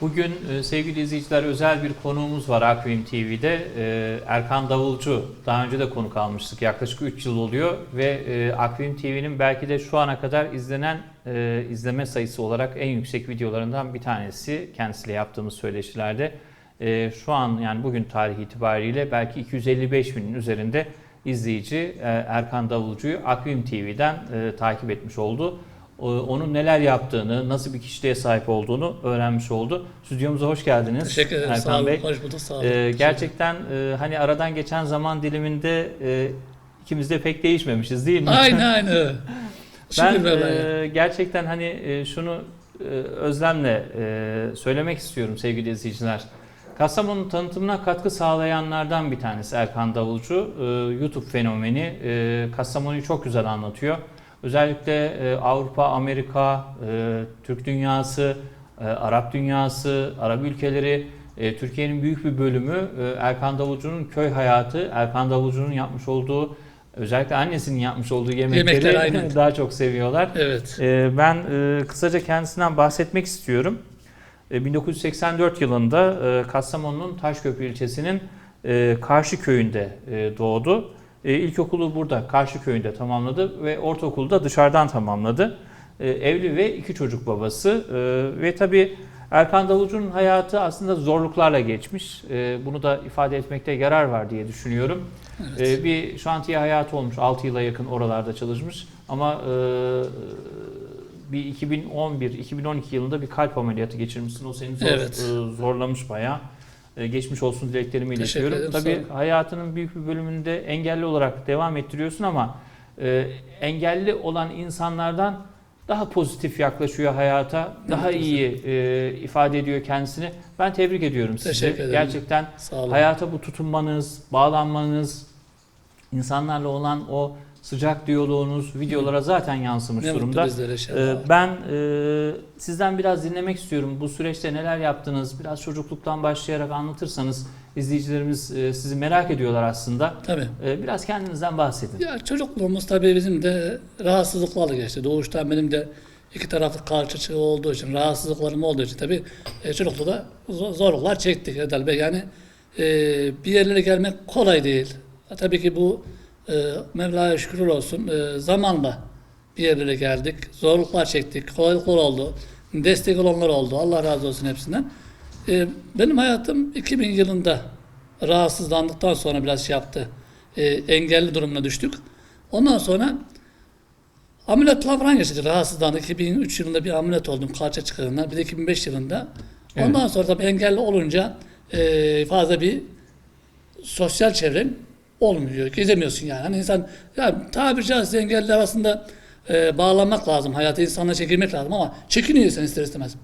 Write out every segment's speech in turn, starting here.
Bugün e, sevgili izleyiciler özel bir konuğumuz var Akvim TV'de. E, Erkan Davulcu. Daha önce de konuk almıştık. Yaklaşık 3 yıl oluyor ve e, Akvim TV'nin belki de şu ana kadar izlenen izleme sayısı olarak en yüksek videolarından bir tanesi. Kendisiyle yaptığımız söyleşilerde. Şu an yani bugün tarih itibariyle belki 255 binin üzerinde izleyici Erkan Davulcu'yu Akvim TV'den takip etmiş oldu. O- Onun neler yaptığını, nasıl bir kişiliğe sahip olduğunu öğrenmiş oldu. Stüdyomuza hoş geldiniz. Teşekkür ederim. Erkan Sağ olun. Bey. Hoş bulduk. Sağ olun. Ee, gerçekten e, hani aradan geçen zaman diliminde e, ikimiz de pek değişmemişiz değil mi? Aynı aynı. Ben e, gerçekten hani e, şunu e, özlemle e, söylemek istiyorum sevgili izleyiciler. Kastamonu tanıtımına katkı sağlayanlardan bir tanesi Erkan Davulcu. E, YouTube fenomeni. E, Kastamonu'yu çok güzel anlatıyor. Özellikle e, Avrupa, Amerika, e, Türk dünyası, e, Arap dünyası, Arap ülkeleri, e, Türkiye'nin büyük bir bölümü e, Erkan Davulcu'nun köy hayatı, Erkan Davulcu'nun yapmış olduğu, özellikle annesinin yapmış olduğu yemekleri Yemekler, aynen. daha çok seviyorlar. Evet. Ee, Ben e, kısaca kendisinden bahsetmek istiyorum. E, 1984 yılında e, Kastamonu'nun Taşköprü ilçesinin e, Karşı köyünde e, doğdu. E, İlkokulu burada Karşı köyünde tamamladı ve ortaokulu da dışarıdan tamamladı. E, Evli ve iki çocuk babası E, ve tabii Erkan Davulcu'nun hayatı aslında zorluklarla geçmiş. E, Bunu da ifade etmekte yarar var diye düşünüyorum. evet. Ee, bir şantiye hayatı olmuş. 6 yıla yakın oralarda çalışmış. Ama e, bir 2011-2012 yılında bir kalp ameliyatı geçirmişsin. O seni zor, Evet. e, zorlamış bayağı. E, geçmiş olsun dileklerimi Teşekkür iletiyorum. Tabii ol. hayatının büyük bir bölümünde engelli olarak devam ettiriyorsun ama e, engelli olan insanlardan daha pozitif yaklaşıyor hayata. Daha Evet, iyi e, ifade ediyor kendisini. Ben tebrik ediyorum sizi. Teşekkür ederim. Gerçekten. Hayata bu tutunmanız, bağlanmanız, insanlarla olan o sıcak diyaloğunuz videolara zaten yansımış ne durumda. bizlere Ee. Ben e, sizden biraz dinlemek istiyorum. Bu süreçte neler yaptınız? Biraz çocukluktan başlayarak anlatırsanız izleyicilerimiz e, sizi merak ediyorlar aslında. Tabii. E, Biraz kendinizden bahsedin. Ya çocukluğumuz tabii bizim de rahatsızlıklarla geçti. Doğuştan benim de iki taraflı karşı olduğu için, rahatsızlıklarım olduğu için tabii e, çocuklukta zor- zorluklar çektik Erdal Bey. Yani e, bir yerlere gelmek kolay değil. Tabii ki bu e, Mevla'ya şükür olsun e, zamanla bir yerlere geldik. Zorluklar çektik, kolaylıklar oldu. Destek olanlar oldu. Allah razı olsun hepsinden. E, benim hayatım 2000 yılında rahatsızlandıktan sonra biraz şey yaptı. E, engelli durumuna düştük. Ondan sonra ameliyatlar falan geçirdik. Rahatsızlandık. 2003 yılında bir ameliyat oldum kalça çıkarından. Bir de 2005 yılında. Evet. Ondan sonra tabii engelli olunca e, fazla bir sosyal çevren olmuyor. Gezemiyorsun yani. Hani insan ya tabiri caizse engelli arasında e, bağlanmak lazım. Hayata insanla çekilmek lazım ama çekiniyor insan ister istemez.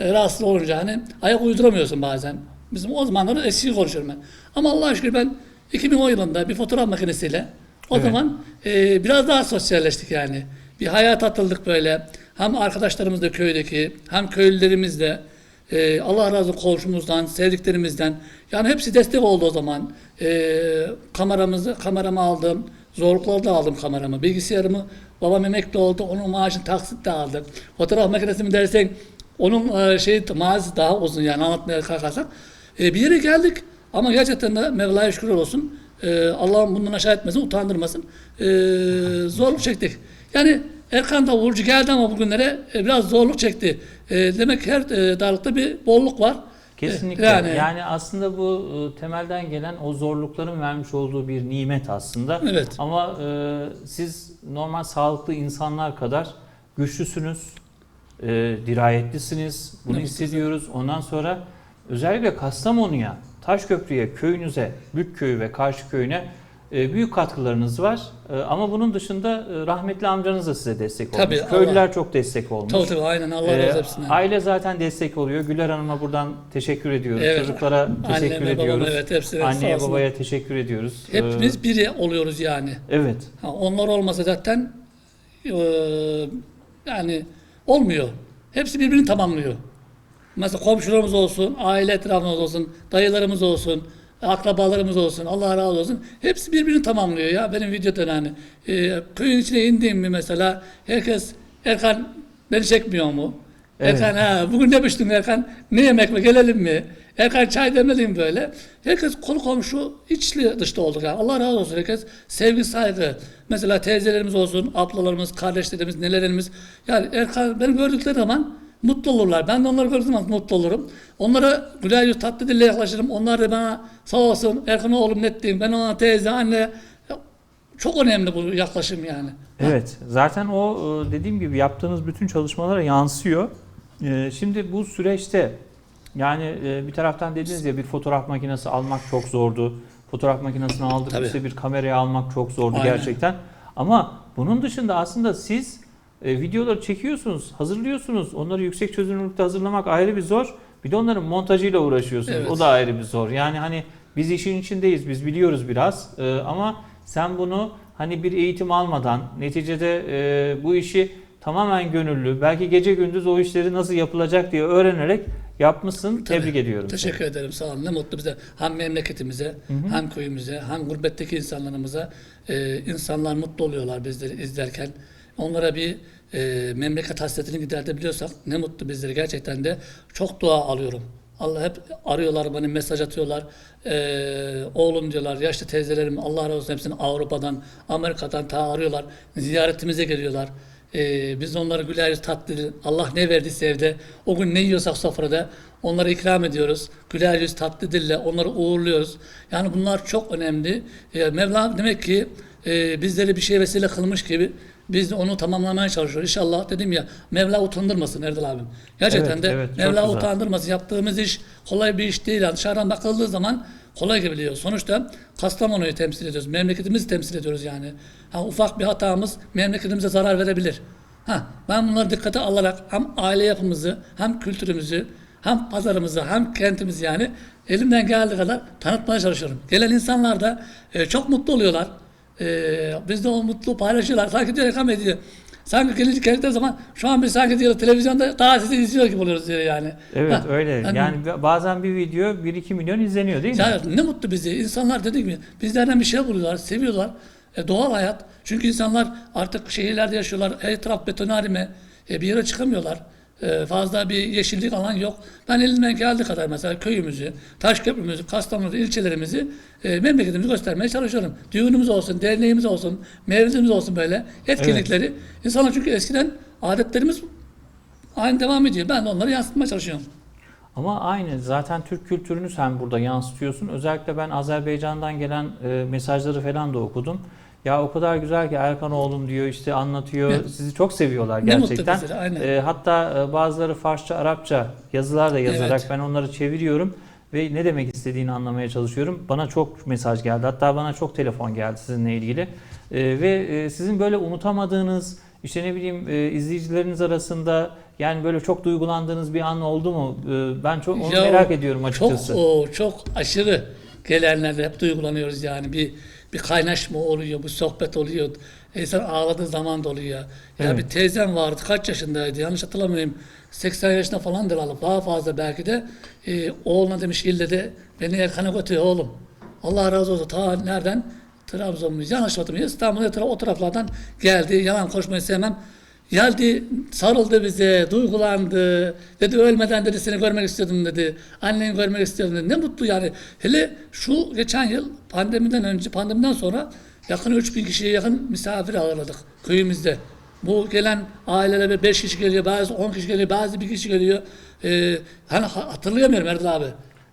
E, rahatsız olunca hani ayak uyduramıyorsun bazen. Bizim o zamanları eski konuşuyorum ben. Ama Allah'a şükür ben 2010 yılında bir fotoğraf makinesiyle o Evet. zaman e, biraz daha sosyalleştik yani. Bir hayat atıldık böyle. Hem arkadaşlarımız da köydeki hem köylülerimiz de e, Allah razı komşumuzdan, sevdiklerimizden. Yani hepsi destek oldu o zaman. E, kameramızı, kameramı aldım. Zorlukları da aldım kameramı. Bilgisayarımı babam emekli oldu. Onun maaşını taksitle aldık. Fotoğraf makinesini dersen onun e, şey maaşı daha uzun yani anlatmaya kalkarsak. E, bir yere geldik ama gerçekten de Mevla'ya şükür olsun. E, Allah'ım bundan aşağı etmesin, utandırmasın. E, zorluk çektik. Yani Erkan da vurucu geldi ama bugünlere e, biraz zorluk çekti. E, demek her e, darlıkta bir bolluk var. Kesinlikle. E, Yani, Yani, aslında bu e, temelden gelen o zorlukların vermiş olduğu bir nimet aslında. evet. Ama e, siz normal sağlıklı insanlar kadar güçlüsünüz, e, dirayetlisiniz. Bunu Evet. hissediyoruz. Ondan sonra özellikle Kastamonu'ya, Taşköprü'ye, köyünüze, Bükköy'ü ve Karşı köyüne büyük katkılarınız var. E, ama bunun dışında e, rahmetli amcanız da size destek olmuş. Tabii, Allah- Köylüler çok destek olmuş. Tabii tabii aynen Allah Ee, razı olsun. aile zaten destek oluyor. Güler Hanım'a buradan teşekkür ediyoruz. Evet. Çocuklara teşekkür Anneme, ediyoruz. evet hepsine Anneye babaya teşekkür ediyoruz. Ee, Hepimiz biri oluyoruz yani. evet. Ha, onlar olmasa zaten e, yani olmuyor. Hepsi birbirini tamamlıyor. Mesela komşularımız olsun, aile etrafımız olsun, dayılarımız olsun, akrabalarımız olsun, Allah razı olsun. Hepsi birbirini tamamlıyor ya benim videoda yani. E, köyün içine indiğim mi mesela herkes Erkan beni çekmiyor mu? Evet. Erkan ha bugün ne piştin Erkan? Ne yemek mi gelelim mi? Erkan çay demeliyim böyle. Herkes konu komşu içli dışta olduk yani. Allah razı olsun herkes sevgi saygı. Mesela teyzelerimiz olsun, ablalarımız, kardeşlerimiz, nelerimiz. Yani Erkan beni gördükleri zaman mutlu olurlar. Ben de onları gördüğüm zaman mutlu olurum. Onlara güler yüz tatlı dille yaklaşırım. Onlar da bana sağ olsun Erkan oğlum ne diyeyim. Ben ona teyze, anne. Çok önemli bu yaklaşım yani. Evet, zaten o e, dediğim gibi yaptığınız bütün çalışmalara yansıyor. E, Şimdi bu süreçte yani e, bir taraftan dediniz ya bir fotoğraf makinesi almak çok zordu. Fotoğraf makinesini aldık Tabii. işte bir kamerayı almak çok zordu Aynen. gerçekten. Ama bunun dışında aslında siz e, videoları çekiyorsunuz, hazırlıyorsunuz. Onları yüksek çözünürlükte hazırlamak ayrı bir zor. Bir de onların montajıyla uğraşıyorsunuz. Evet. O da ayrı bir zor. Yani hani biz işin içindeyiz, biz biliyoruz biraz. E, ama sen bunu hani bir eğitim almadan, neticede e, bu işi tamamen gönüllü, belki gece gündüz o işleri nasıl yapılacak diye öğrenerek yapmışsın. Tabii. Tebrik ediyorum. Teşekkür ederim sağ olun. Ne mutlu bize. Hem memleketimize, Hı hı. hem köyümüze, hem gurbetteki insanlarımıza. Ee, insanlar mutlu oluyorlar bizleri izlerken. Onlara bir e, memleket hasretini gidertebiliyorsak ne mutlu bizleri. Gerçekten de çok dua alıyorum. Allah hep arıyorlar bana mesaj atıyorlar. Ee, oğlum diyorlar, yaşlı teyzelerim Allah razı olsun hepsini Avrupa'dan, Amerika'dan ta arıyorlar. Ziyaretimize geliyorlar. Ee, biz onları güler yüz tatlı Allah ne verdiyse evde o gün ne yiyorsak sofrada onları ikram ediyoruz. Güler yüz tatlı dille onları uğurluyoruz. Yani bunlar çok önemli. Ee, Mevla demek ki e, bizleri bir şey vesile kılmış gibi biz de onu tamamlamaya çalışıyoruz. İnşallah dedim ya Mevla utandırmasın Erdal abim. Gerçekten Evet, de evet, çok Mevla güzel. utandırmasın. Yaptığımız iş kolay bir iş değil. Yani dışarıdan bakıldığı zaman kolay geliyor. Sonuçta Kastamonu'yu temsil ediyoruz. Memleketimizi temsil ediyoruz yani. Ha, ufak bir hatamız memleketimize zarar verebilir. Ha, ben bunları dikkate alarak hem aile yapımızı hem kültürümüzü hem pazarımızı hem kentimizi yani elimden geldiği kadar tanıtmaya çalışıyorum. Gelen insanlar da e, çok mutlu oluyorlar. E, biz de o mutluluğu paylaşıyorlar. Sanki diyor reklam ediyor. Sanki gelince geldikleri zaman şu an biz sanki diyor televizyonda daha sizi izliyor gibi oluyoruz diyor yani. Evet Ha, öyle. yani- Yani bazen bir video 1-2 milyon izleniyor değil mi? ya ne mutlu bize. İnsanlar dediğim gibi bizlerden bir şey buluyorlar, seviyorlar. E, doğal hayat. Çünkü insanlar artık şehirlerde yaşıyorlar. Her taraf betonarime. E, bir yere çıkamıyorlar. E, fazla bir yeşillik alan yok. Ben elimden geldiği kadar mesela köyümüzü, Taşköprümüzü, Kastamonu ilçelerimizi e, memleketimizi göstermeye çalışıyorum. Düğünümüz olsun, derneğimiz olsun, mevlidimiz olsun böyle etkinlikleri. İnsanlar çünkü eskiden adetlerimiz aynı devam ediyor. Ben de onları yansıtmaya çalışıyorum. Ama aynı zaten Türk kültürünü sen burada yansıtıyorsun. Özellikle ben Azerbaycan'dan gelen e, mesajları falan da okudum. Ya o kadar güzel ki Erkan oğlum diyor işte anlatıyor. Evet. Sizi çok seviyorlar Ne gerçekten. bize, aynen. E, hatta bazıları Farsça, Arapça yazılar da yazarak Evet. ben onları çeviriyorum ve ne demek istediğini anlamaya çalışıyorum. Bana çok mesaj geldi. Hatta bana çok telefon geldi sizinle ilgili. E, ve e, sizin böyle unutamadığınız işte ne bileyim e, izleyicileriniz arasında yani böyle çok duygulandığınız bir an oldu mu? E, ben çok onu Ya merak ediyorum açıkçası. Çok o çok aşırı gelenlerde hep duygulanıyoruz yani bir bir kaynaşma oluyor, bir sohbet oluyor. İnsan ağladığı zaman da oluyor. Ya Evet. bir teyzem vardı kaç yaşındaydı yanlış hatırlamıyorum. 80 yaşında falan herhalde daha fazla belki de e, oğluna demiş ille de beni Erkan'a götür oğlum. Allah razı olsun ta nereden? Trabzon muyuz? Yanlış hatırlamıyorum. İstanbul'da o taraflardan geldi. Yalan konuşmayı sevmem. Geldi, sarıldı bize, duygulandı. Dedi ölmeden dedi seni görmek istiyordum dedi. Anneni görmek istiyordum dedi. Ne mutlu yani. Hele şu geçen yıl pandemiden önce, pandemiden sonra yakın 3000 kişiye yakın misafir ağırladık köyümüzde. Bu gelen ailelere 5 kişi geliyor, bazı 10 kişi geliyor, bazı bir kişi geliyor. Ee, hani ha- hatırlayamıyorum Erdal abi.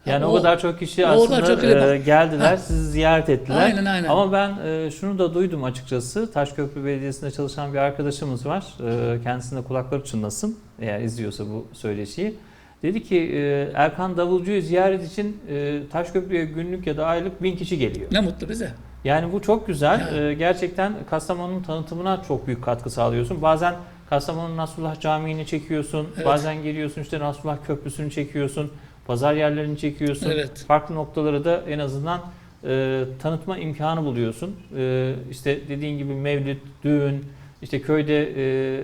Yani Ha, o, kadar çok kişi o aslında çok e, ile- geldiler, Ha. sizi ziyaret ettiler. Aynen, aynen. Ama ben e, şunu da duydum açıkçası. Taşköprü Belediyesi'nde çalışan bir arkadaşımız var. E, kendisinde kulakları çınlasın eğer izliyorsa bu söyleşiyi. Dedi ki e, Erkan Davulcu'yu ziyaret için e, Taşköprü'ye günlük ya da aylık bin kişi geliyor. Ne mutlu bize. Yani bu çok güzel. Ee, gerçekten Kastamonu'nun tanıtımına çok büyük katkı sağlıyorsun. Bazen Kastamonu Nasrullah Camii'ni çekiyorsun. Evet. Bazen geliyorsun işte Nasrullah Köprüsü'nü çekiyorsun. Pazar yerlerini çekiyorsun. Evet. Farklı noktaları da en azından e, tanıtma imkanı buluyorsun. E, işte dediğin gibi mevlid, düğün, işte köyde e,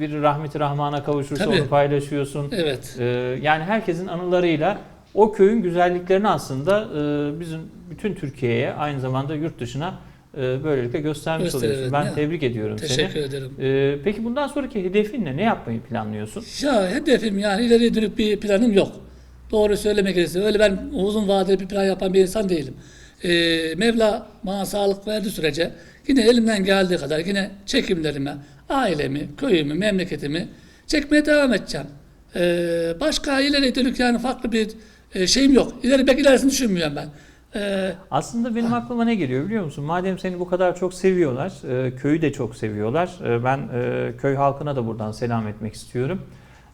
bir rahmeti rahmana kavuşursa Tabii. onu paylaşıyorsun. Evet. Ee, yani herkesin anılarıyla o köyün güzelliklerini aslında e, bizim bütün Türkiye'ye aynı zamanda yurt dışına e, böylelikle göstermiş Gösteriyor, oluyorsun. Ben tebrik ediyorum Teşekkür seni. ederim. E, peki bundan sonraki hedefin ne? Ne yapmayı planlıyorsun? Ya hedefim yani ileriye dönük bir planım yok. Doğru söylemek gerekirse öyle ben uzun vadeli bir plan yapan bir insan değilim. Ee, Mevla bana sağlık verdiği sürece yine elimden geldiği kadar yine çekimlerime, ailemi, köyümü, memleketimi çekmeye devam edeceğim. Ee, başka ileriye dönük yani farklı bir e, şeyim yok. İleri belki ilerisini düşünmüyorum ben. Ee, Aslında benim aklıma ne geliyor biliyor musun? Madem seni bu kadar çok seviyorlar, e, köyü de çok seviyorlar. E, ben e, köy halkına da buradan selam etmek istiyorum.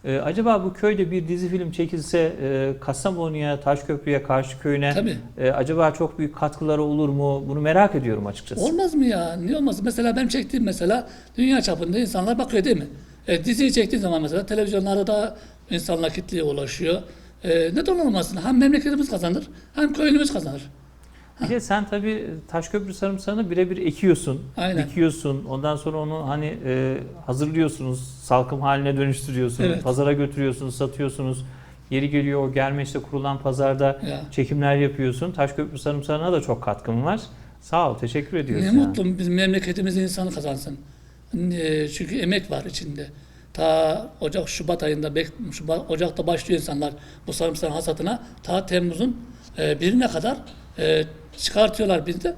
E, acaba bu köyde bir dizi film çekilse e, Kastamonu'ya, Taşköprü'ye, Karşı Köyü'ne tabii. e, acaba çok büyük katkıları olur mu? Bunu merak ediyorum açıkçası. Olmaz mı ya? Niye olmaz? Mesela benim çektiğim mesela dünya çapında insanlar bakıyor değil mi? E, diziyi çektiği zaman mesela televizyonlarda da insanlar kitleye ulaşıyor. E, neden olmasın? Hem memleketimiz kazanır hem köylümüz kazanır. Bir de sen tabii Taşköprü sarımsağını birebir ekiyorsun, Aynen. dikiyorsun. Ondan sonra onu hani e, hazırlıyorsunuz, salkım haline dönüştürüyorsunuz, Evet. pazara götürüyorsunuz, satıyorsunuz. Yeri geliyor o Germeç'te kurulan pazarda Ya. çekimler yapıyorsun. Taşköprü sarımsağına da çok katkın var. Sağ ol, teşekkür ediyoruz. Ne yani. mutlu bizim memleketimizin insanı kazansın. E, çünkü emek var içinde. Ta Ocak, Şubat ayında, Şubat, Ocak'ta başlıyor insanlar bu sarımsağın hasatına. Ta Temmuz'un e, birine kadar e, çıkartıyorlar bizde.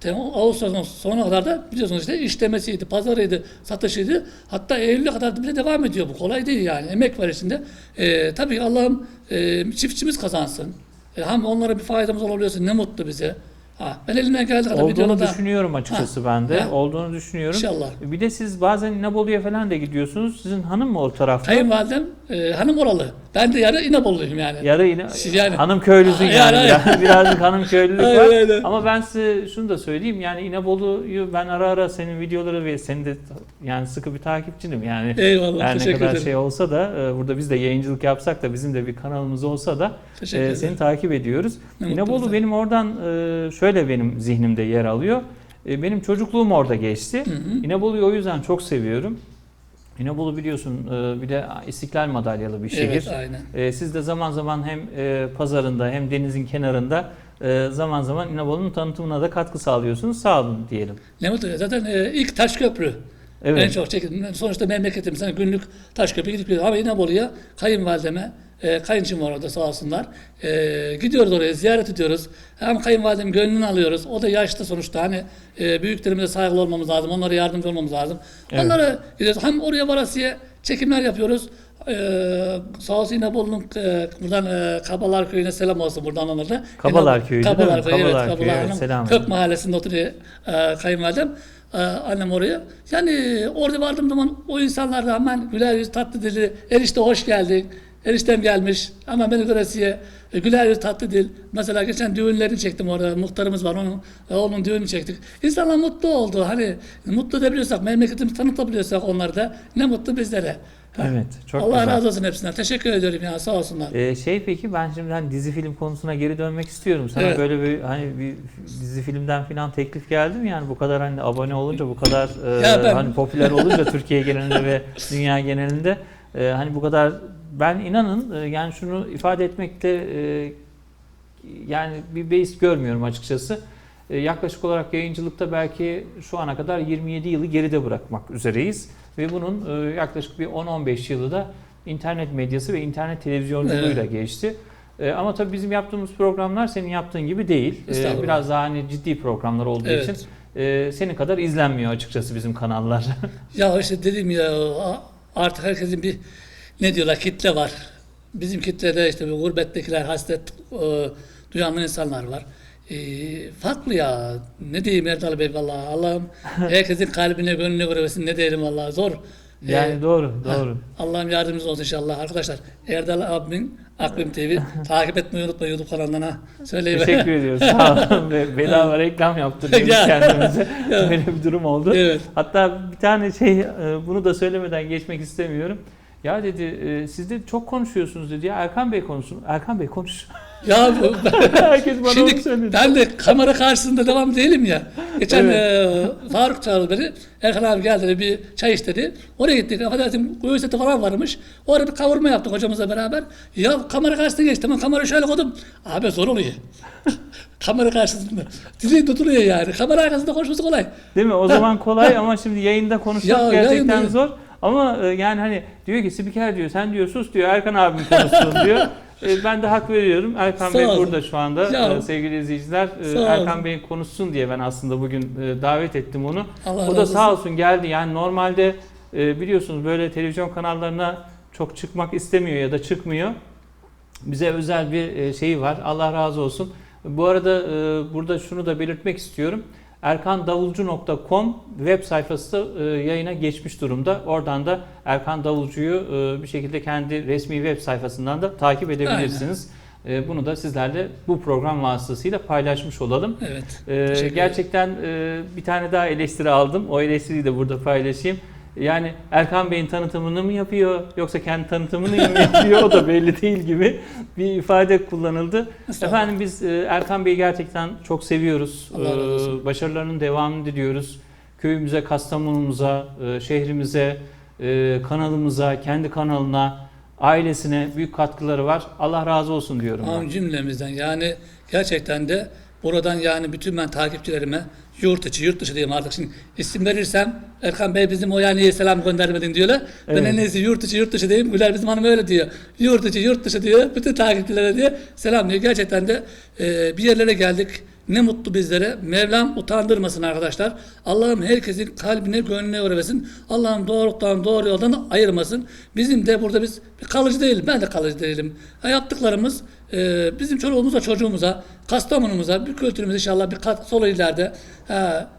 Temmuz, Ağustos'un sonuna kadar da biliyorsunuz işte işlemesiydi, pazarıydı, satışıydı. Hatta Eylül'e kadar bile devam ediyor bu. Kolay değil yani. Emek var içinde. E, tabii ki Allah'ım e, çiftçimiz kazansın. E, hem onlara bir faydamız oluyorsa ne mutlu bize. Ha, ben elimden geldiği kadar Olduğunu videoda da düşünüyorum açıkçası ben de. Ha. Olduğunu düşünüyorum. İnşallah. Bir de siz bazen İnebolu'ya falan da gidiyorsunuz. Sizin hanım mı o tarafta? Kayınvalidem e, hanım oralı. Ben de yarı İnebolu'yum yani. Yarı yine Yani- hanım köylüsün Yani, yani. Biraz- Birazcık hanım köylülük var. aynen. Ama ben size şunu da söyleyeyim. Yani İnebolu'yu ben ara ara senin videoları ve senin de yani sıkı bir takipçinim. Yani Eyvallah. her ne teşekkür kadar ederim. şey olsa da e, burada biz de yayıncılık yapsak da bizim de bir kanalımız olsa da teşekkür e, ederim. seni takip ediyoruz. Ne mutlu İnebolu benim oradan e, şöyle benim zihnimde yer alıyor. E, Benim çocukluğum orada geçti. Hı hı. İnebolu'yu o yüzden çok seviyorum. İnebolu biliyorsun e, bir de İstiklal madalyalı bir şehir. Evet aynen. E, Siz de zaman zaman hem e, pazarında hem denizin kenarında zaman zaman İnebolu'nun tanıtımına da katkı sağlıyorsunuz. Sağ olun diyelim. Ne mutlu. Zaten ilk Taşköprü. En Evet. çok çekim. Sonuçta memleketim. Sen günlük Taşköprü gidip geliyoruz. Ama İnebolu'ya kayınvalideme, e, kayınçım var orada sağ olsunlar. E, gidiyoruz oraya, ziyaret ediyoruz. Hem kayınvalidem gönlünü alıyoruz. O da yaşlı sonuçta. Hani e, büyüklerimize saygılı olmamız lazım. Onlara yardımcı olmamız lazım. Evet. Onlara gidiyoruz. Hem oraya varasıya çekimler yapıyoruz. Ee, sağ olsun İnebolu'nun e, buradan e, Kabalar Köyü'ne selam olsun buradan onlara. da. Kabalar İnebolu- Köyü Kabalar? Köyü, evet, Kabalar Köyü, Kabalar evet, Hanım. selam Kök mahallesinde oturuyor e, kayınvalidem. E, annem oraya. Yani orada vardığım zaman o insanlar da hemen güler yüz tatlı dili. Erişte hoş geldin. Eriştem gelmiş. Ama beni göresiye e, güler yüz tatlı dil. Mesela geçen düğünlerini çektim orada. Muhtarımız var. Onun, e, onun düğününü çektik. İnsanlar mutlu oldu. Hani mutlu edebiliyorsak, memleketimizi tanıtabiliyorsak onları da ne mutlu bizlere. Evet. Çok Allah güzel. razı olsun hepsinden. Teşekkür ediyorum ya sağ olsunlar. Ee, şey peki ben şimdi hani dizi film konusuna geri dönmek istiyorum. Sana Evet. böyle bir hani bir dizi filmden falan teklif geldi mi? Yani bu kadar hani abone olunca bu kadar e, Ya ben- hani popüler olunca Türkiye genelinde ve dünya genelinde e, hani bu kadar ben inanın e, yani şunu ifade etmekte e, yani bir beis görmüyorum açıkçası. E, yaklaşık olarak yayıncılıkta belki şu ana kadar 27 yılı geride bırakmak üzereyiz ve bunun e, yaklaşık bir 10-15 yılı da internet medyası ve internet televizyonculuğuyla geçti. E, ama tabii bizim yaptığımız programlar senin yaptığın gibi değil. Biraz daha hani ciddi programlar olduğu Evet. için senin kadar izlenmiyor açıkçası bizim kanallar. Ya işte dedim ya artık herkesin bir ne diyorlar kitle var. Bizim kitlede işte bu gurbettekiler hasret e, duyan insanlar var. E, farklı ya. Ne diyeyim Erdal Bey vallahi Allah'ım herkesin kalbine gönlüne göre versin. Ne diyelim vallahi zor. E, yani doğru, doğru. Allah'ım yardımcımız olsun inşallah. Arkadaşlar Erdal abimin Akbim TV takip etmeyi unutmayın YouTube kanalına. Söyleyin. Teşekkür ediyoruz. Sağ olun. Bedava reklam yaptırıyoruz Ya. kendimize. Böyle bir durum oldu. Evet. Hatta bir tane şey e, bunu da söylemeden geçmek istemiyorum. Ya dedi e, siz de çok konuşuyorsunuz dedi. Ya Erkan Bey konuşsun. Erkan Bey konuş. Ya bu, Herkes bana onu Şimdi söyledi. ben de kamera karşısında devam değilim ya. Geçen e, Faruk çağırdı beni. Erkan abi geldi dedi, bir çay istedi. Oraya gittik. Affedersin göğüs eti falan varmış. Orada bir kavurma yaptık hocamızla beraber. Ya kamera karşısına geçti. Ben kamerayı şöyle koydum. Abi zor oluyor. Kamera karşısında. Dili tutuluyor yani. Kamera arkasında konuşması kolay. Değil mi? O zaman kolay ama şimdi yayında konuşmak Ya, gerçekten yayında- zor. Ama e, yani hani diyor ki spiker diyor sen diyor sus diyor Erkan abim konuşsun diyor. E, ben de hak veriyorum. Erkan Sağ Bey olun. burada şu anda Ya. e, sevgili izleyiciler. E, Sağ olun. Erkan Bey konuşsun diye ben aslında bugün e, davet ettim onu. Allah o da razı sağ olsun. olsun geldi. Yani normalde e, biliyorsunuz böyle televizyon kanallarına çok çıkmak istemiyor ya da çıkmıyor. Bize özel bir e, şeyi var. Allah razı olsun. Bu arada e, burada şunu da belirtmek istiyorum. erkandavulcu.com web sayfası e, yayına geçmiş durumda. Oradan da Erkan Davulcu'yu e, bir şekilde kendi resmi web sayfasından da takip edebilirsiniz. E, Bunu da sizlerle bu program vasıtasıyla paylaşmış olalım. Evet. Ee, gerçekten e, bir tane daha eleştiri aldım. O eleştiriyi de burada paylaşayım. Yani Erkan Bey'in tanıtımını mı yapıyor yoksa kendi tanıtımını mı yapıyor o da belli değil gibi bir ifade kullanıldı. Efendim biz e, Erkan Bey'i gerçekten çok seviyoruz. Ee, Başarılarının devamını diliyoruz. Köyümüze, Kastamonumuza, e, şehrimize, e, kanalımıza, kendi kanalına, ailesine büyük katkıları var. Allah razı olsun diyorum. Amin cümlemizden. Yani gerçekten de buradan yani bütün ben takipçilerime yurt içi, yurt dışı diyeyim artık şimdi isim verirsem Erkan Bey bizim o yani selam göndermedin diyorlar. Ben Evet. en iyisi yurt içi, yurt dışı diyeyim. Güler bizim hanım öyle diyor. Yurt içi, yurt dışı diyor. Bütün takipçilere diye selam diyor. Gerçekten de e, bir yerlere geldik. Ne mutlu bizlere. Mevlam utandırmasın arkadaşlar. Allah'ım herkesin kalbine, gönlüne öğremesin. Allah'ım doğruluktan, doğru yoldan ayırmasın. Bizim de burada biz kalıcı değilim. Ben de kalıcı değilim. Ha, yaptıklarımız e, bizim çoluğumuza, çocuğumuza, Kastamonumuza, bir kültürümüze inşallah bir katkısı olur ileride. Ha,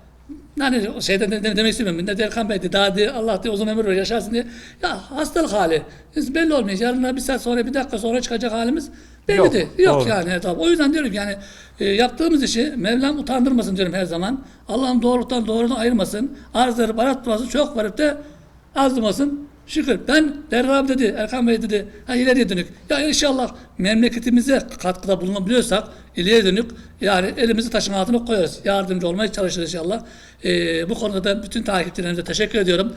yani şeyden de, de- demek istemiyorum. Ne Erkan Bey de daha diye Allah diye uzun ömür ver yaşarsın diye. Ya hastalık hali. Biz belli olmuyor. Yarın bir saat sonra bir dakika sonra çıkacak halimiz belli Yok, değil. Yok doğru. yani. Tabii. O yüzden diyorum ki yani e, yaptığımız işi Mevlam utandırmasın diyorum her zaman. Allah'ım doğruluktan doğrudan ayırmasın. Arzları barat durası çok varıp da azlamasın. Şükür. Ben Derra abi dedi, Erkan Bey dedi, ha ileriye dönük. Ya inşallah memleketimize katkıda bulunabiliyorsak ileriye dönük yani elimizi taşın altına koyarız. Yardımcı olmaya çalışırız inşallah. Ee, bu konuda da bütün takipçilerimize teşekkür ediyorum.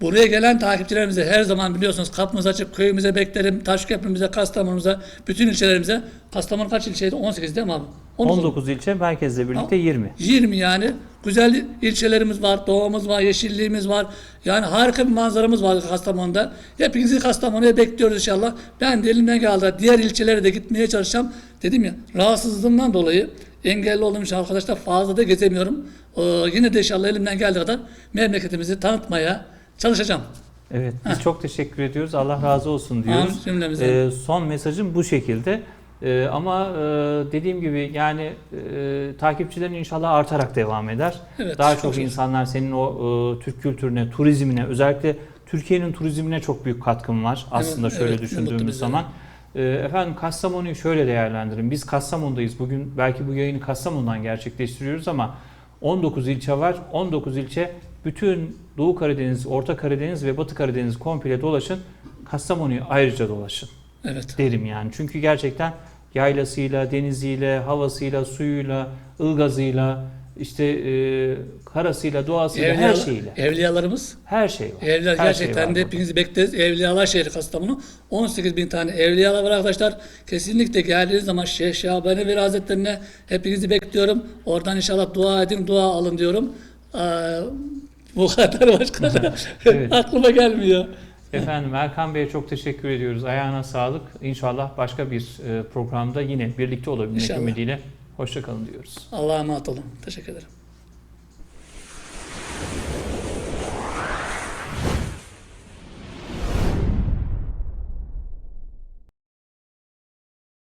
Buraya gelen takipçilerimize her zaman biliyorsunuz kapımız açık. Köyümüze beklerim. Taşköprümüze, Kastamonu'muza, bütün ilçelerimize. Kastamonu kaç ilçeydi? 18 değil mi abi? 19. 19 ilçe merkezle birlikte 20. 20 yani. Güzel ilçelerimiz var, doğamız var, yeşilliğimiz var. Yani harika bir manzaramız var Kastamonu'da. Hepinizi Kastamonu'ya bekliyoruz inşallah. Ben de elimden geldi. Diğer ilçelere de gitmeye çalışacağım. Dedim ya rahatsızlığımdan dolayı engelli olduğum için arkadaşlar fazla da gezemiyorum. Ee, yine de inşallah elimden geldiği kadar memleketimizi tanıtmaya çalışacağım. Evet, biz çok teşekkür ediyoruz. Allah razı olsun diyoruz. Ee, son mesajım bu şekilde. Ee, ama e, dediğim gibi yani e, takipçilerin inşallah artarak devam eder. Evet, Daha çok şükür. insanlar senin o e, Türk kültürüne, turizmine, özellikle Türkiye'nin turizmine çok büyük katkın var aslında Evet, şöyle evet, düşündüğümüz zaman. Ee, efendim Kastamonu'yu şöyle değerlendirin. Biz Kastamonu'dayız. Bugün belki bu yayını Kastamonu'dan gerçekleştiriyoruz ama 19 ilçe var. 19 ilçe bütün Doğu Karadeniz, Orta Karadeniz ve Batı Karadeniz komple dolaşın. Kastamonu'yu ayrıca dolaşın Evet. derim yani. Çünkü gerçekten yaylasıyla, deniziyle, havasıyla, suyuyla, ılgazıyla, işte e, karasıyla, doğasıyla, her Evliya- şeyiyle. Evliyalarımız Her şey var. Evliyalar Her şey gerçekten var de hepinizi bekleriz. Evliyalar şehri Kastamonu. 18 bin tane evliyalar var arkadaşlar. Kesinlikle geldiğiniz zaman Şeyh Şabani Veli Hazretlerine hepinizi bekliyorum. Oradan inşallah dua edin, dua alın diyorum. Ee, bu kadar başka da Evet. aklıma gelmiyor. Efendim Erkan Bey'e çok teşekkür ediyoruz. Ayağına sağlık. İnşallah başka bir e, programda yine birlikte olabilmek İnşallah. ümidiyle. Hoşçakalın diyoruz. Allah'a emanet olun. Teşekkür ederim.